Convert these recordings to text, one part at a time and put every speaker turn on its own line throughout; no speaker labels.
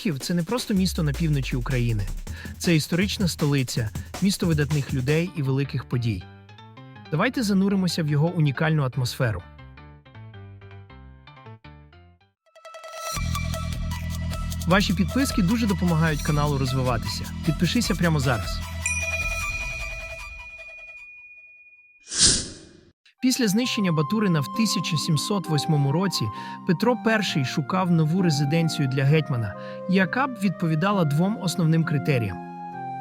Глухів це не просто місто на півночі України, це історична столиця, місто видатних людей і великих подій. Давайте зануримося в його унікальну атмосферу. Ваші підписки дуже допомагають каналу розвиватися. Підпишися прямо зараз. Після знищення Батурина в 1708 році Петро І шукав нову резиденцію для гетьмана, яка б відповідала двом основним критеріям: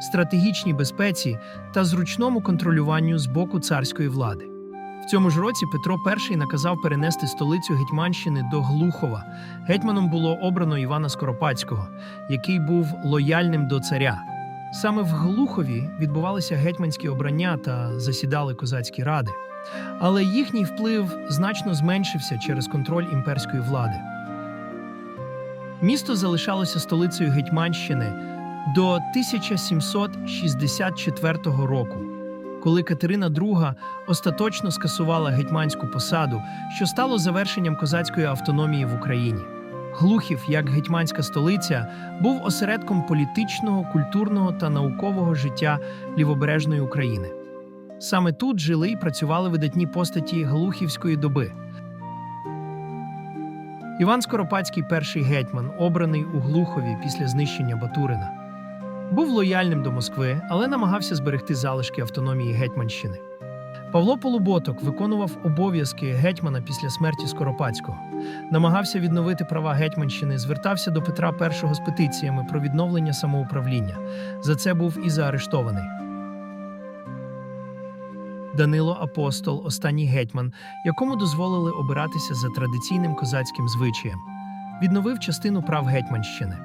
стратегічній безпеці та зручному контролюванню з боку царської влади. В цьому ж році Петро І наказав перенести столицю Гетьманщини до Глухова. Гетьманом було обрано Івана Скоропадського, який був лояльним до царя. Саме в Глухові відбувалися гетьманські обрання та засідали козацькі ради. Але їхній вплив значно зменшився через контроль імперської влади. Місто залишалося столицею Гетьманщини до 1764 року, коли Катерина II остаточно скасувала гетьманську посаду, що стало завершенням козацької автономії в Україні. Глухів, як гетьманська столиця, був осередком політичного, культурного та наукового життя лівобережної України. Саме тут жили і працювали видатні постаті Глухівської доби. Іван Скоропадський, перший гетьман, обраний у Глухові після знищення Батурина. Був лояльним до Москви, але намагався зберегти залишки автономії Гетьманщини. Павло Полуботок виконував обов'язки гетьмана після смерті Скоропадського, намагався відновити права Гетьманщини, звертався до Петра І з петиціями про відновлення самоуправління. За це був і заарештований. Данило Апостол, останній гетьман, якому дозволили обиратися за традиційним козацьким звичаєм, відновив частину прав Гетьманщини.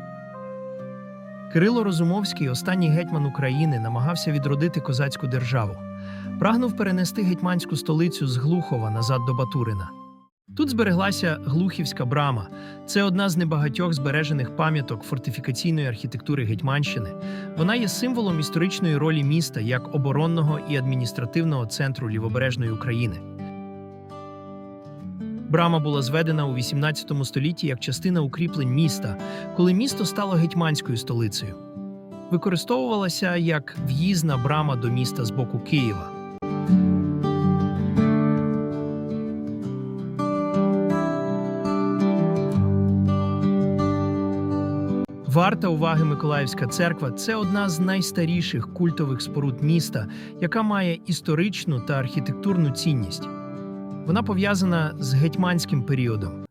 Кирило Розумовський, останній гетьман України, намагався відродити козацьку державу, прагнув перенести гетьманську столицю з Глухова назад до Батурина. Тут збереглася Глухівська брама. Це одна з небагатьох збережених пам'яток фортифікаційної архітектури Гетьманщини. Вона є символом історичної ролі міста як оборонного і адміністративного центру лівобережної України. Брама була зведена у 18 столітті як частина укріплень міста, коли місто стало гетьманською столицею. Використовувалася як в'їзна брама до міста з боку Києва. Варта уваги Миколаївська церква це одна з найстаріших культових споруд міста, яка має історичну та архітектурну цінність. Вона пов'язана з гетьманським періодом.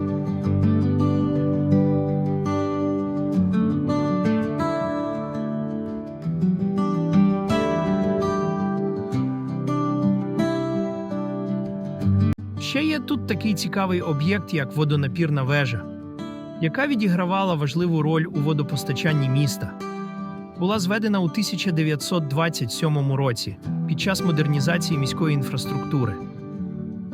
Ще є тут такий цікавий об'єкт, як водонапірна вежа яка відігравала важливу роль у водопостачанні міста. Була зведена у 1927 році під час модернізації міської інфраструктури.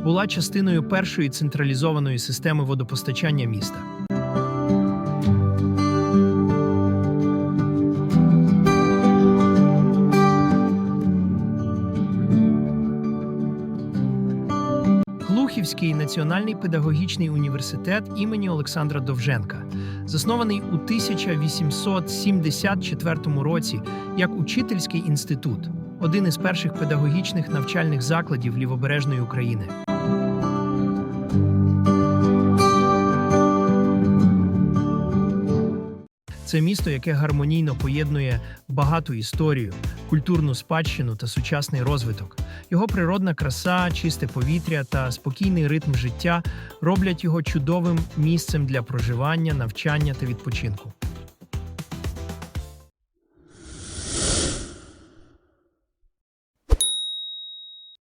Була частиною першої централізованої системи водопостачання міста. Національний педагогічний університет імені Олександра Довженка, заснований у 1874 році як учительський інститут, один із перших педагогічних навчальних закладів лівобережної України. Це місто, яке гармонійно поєднує багату історію, культурну спадщину та сучасний розвиток. Його природна краса, чисте повітря та спокійний ритм життя роблять його чудовим місцем для проживання, навчання та відпочинку.